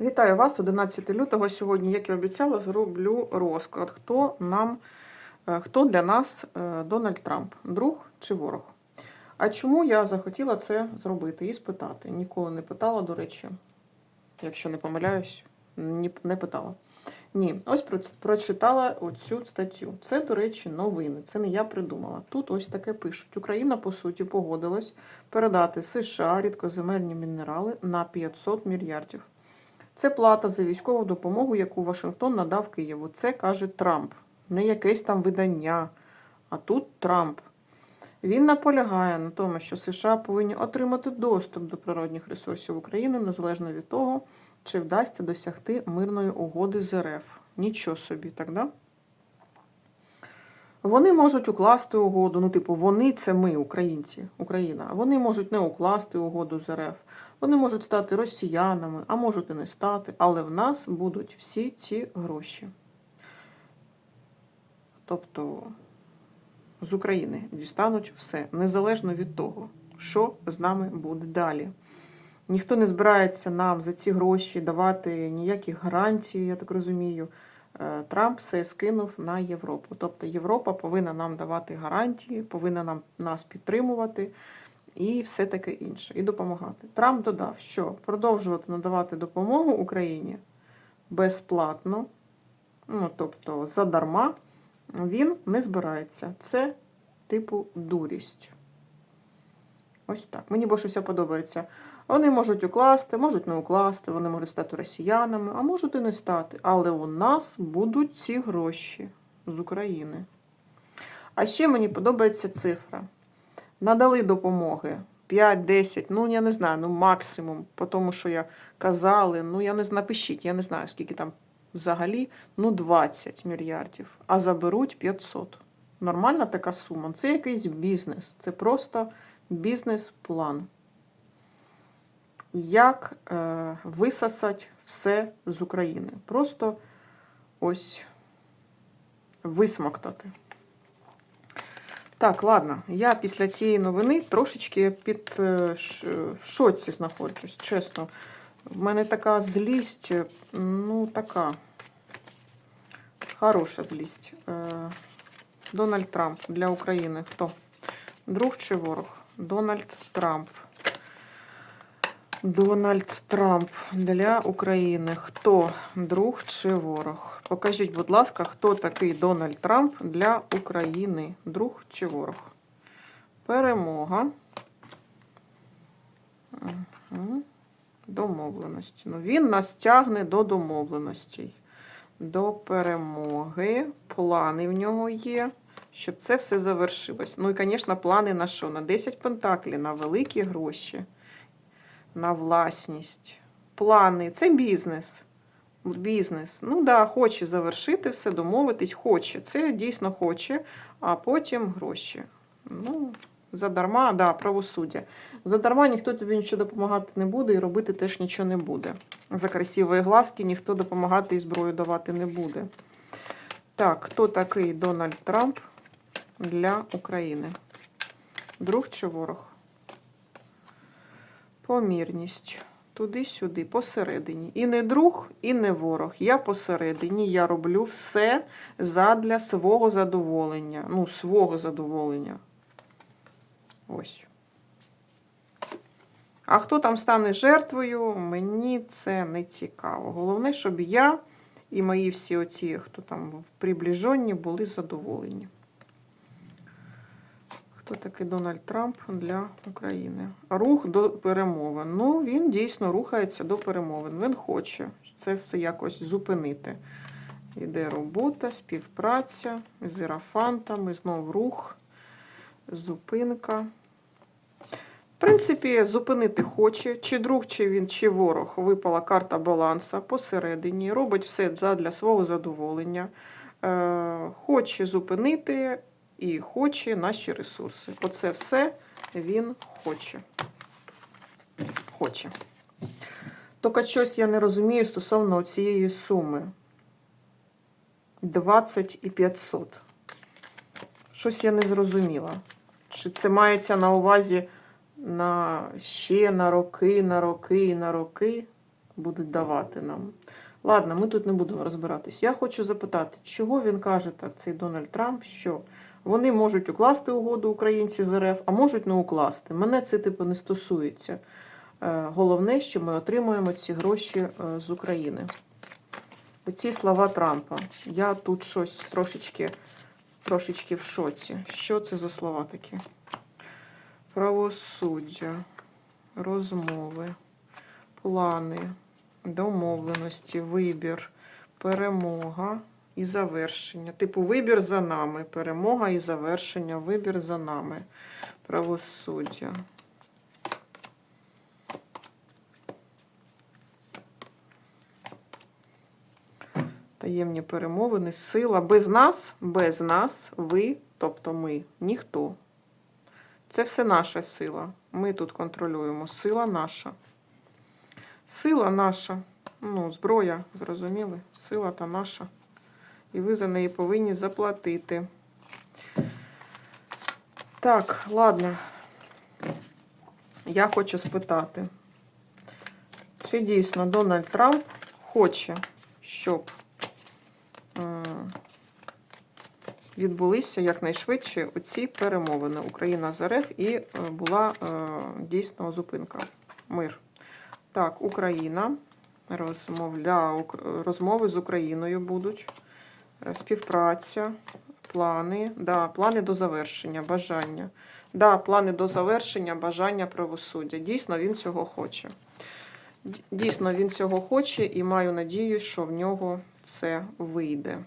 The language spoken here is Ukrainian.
Вітаю вас 11 лютого. Сьогодні, як і обіцяла, зроблю розклад. Хто нам, е, хто для нас е, Дональд Трамп, друг чи ворог? А чому я захотіла це зробити і спитати? Ніколи не питала, до речі, якщо не помиляюсь, не питала. Ні, ось прочитала оцю статтю. Це, до речі, новини. Це не я придумала. Тут ось таке пишуть: Україна, по суті, погодилась передати США рідкоземельні мінерали на 500 мільярдів. Це плата за військову допомогу, яку Вашингтон надав Києву. Це каже Трамп, не якесь там видання, а тут Трамп. Він наполягає на тому, що США повинні отримати доступ до природних ресурсів України незалежно від того, чи вдасться досягти мирної угоди з РФ. Нічого собі, так да? Вони можуть укласти угоду. Ну, типу, вони це ми, українці, Україна. Вони можуть не укласти угоду з РФ. Вони можуть стати росіянами, а можуть і не стати, але в нас будуть всі ці гроші. Тобто з України дістануть все, незалежно від того, що з нами буде далі. Ніхто не збирається нам за ці гроші давати ніяких гарантій, я так розумію. Е, Трамп все скинув на Європу. Тобто Європа повинна нам давати гарантії, повинна нам нас підтримувати і все таке інше, і допомагати. Трамп додав, що продовжувати надавати допомогу Україні безплатно, ну тобто задарма, він не збирається. Це типу дурість. Ось так. Мені більше все подобається. Вони можуть укласти, можуть не укласти, вони можуть стати росіянами, а можуть і не стати. Але у нас будуть ці гроші з України. А ще мені подобається цифра. Надали допомоги 5-10, ну я не знаю, ну максимум, по тому, що я казали, ну я не знаю, напишіть, я не знаю, скільки там взагалі, ну 20 мільярдів, а заберуть 500. Нормальна така сума. Це якийсь бізнес, це просто бізнес-план. Як е, висосати все з України. Просто ось висмоктати. Так, ладно, я після цієї новини трошечки під е, ш- в шоці знаходжусь, чесно. В мене така злість, е, ну, така хороша злість. Е, Дональд Трамп для України. Хто? Друг чи ворог? Дональд Трамп. Дональд Трамп для України. Хто друг чи ворог? Покажіть, будь ласка, хто такий Дональд Трамп для України? Друг чи ворог? Перемога. Мгм. Домовленості. Ну, він нас тягне до домовленостей. До перемоги. Плани в нього є, щоб це все завершилось. Ну і, звісно, плани на що? На 10 пентаклів, на великі гроші на власність. Плани це бізнес. Бізнес. Ну да, хоче завершити все, домовитись, хоче. Це дійсно хоче, а потім гроші. Ну, задарма, да, правосуддя. Задарма ніхто тобі нічого допомагати не буде і робити теж нічого не буде. За красиві глазки ніхто допомагати і зброю давати не буде. Так, хто такий Дональд Трамп для України? Друг чи ворог? Помірність. Туди-сюди, посередині. І не друг, і не ворог. Я посередині. Я роблю все задля свого задоволення. Ну, свого задоволення. Ось. А хто там стане жертвою, мені це не цікаво. Головне, щоб я і мої всі оці, хто там в приближенні, були задоволені. Хто такий Дональд Трамп для України? Рух до перемовин. Ну, він дійсно рухається до перемовин. Він хоче це все якось зупинити. Іде робота, співпраця з ірафантами, знов рух, зупинка. В принципі, зупинити хоче, чи друг, чи він, чи ворог. Випала карта баланса посередині, робить все задля свого задоволення. Е, хоче зупинити і хоче наші ресурси. Оце все він хоче. Хоче. Тільки щось я не розумію стосовно цієї суми. 20 і 500. Щось я не зрозуміла. Чи це мається на увазі на ще на роки, на роки і на роки? будуть давати нам. Ладно, ми тут не будемо розбиратись. Я хочу запитати, чого він каже так, цей Дональд Трамп, що вони можуть укласти угоду українці з РФ, а можуть не укласти. Мене це типу не стосується. Е, Головне, що ми отримуємо ці гроші е, з України. Оці слова Трампа. Я тут щось трошечки, трошечки в шоці. Що це за слова такі? Правосуддя, розмови, плани, домовленості, вибір, перемога і завершення. Типу, вибір за нами, перемога і завершення, вибір за нами, правосуддя. Таємні перемовини, сила. Без нас, без нас, ви, тобто ми, ніхто. Це все наша сила. Ми тут контролюємо. Сила наша. Сила наша. Ну, зброя, зрозуміли? Сила та наша. І ви за неї повинні заплатити. Так, ладно. Я хочу спитати, чи дійсно Дональд Трамп хоче, щоб відбулися якнайшвидше оці перемовини Україна з РФ і е, була е, дійсно зупинка. Мир. Так, Україна. Розмовля, розмови з Україною будуть. Е, Співпраця, плани. Да, плани до завершення, бажання. Да, плани до завершення, бажання правосуддя. Дійсно, він цього хоче. Дійсно, він цього хоче і маю надію, що в нього це вийде.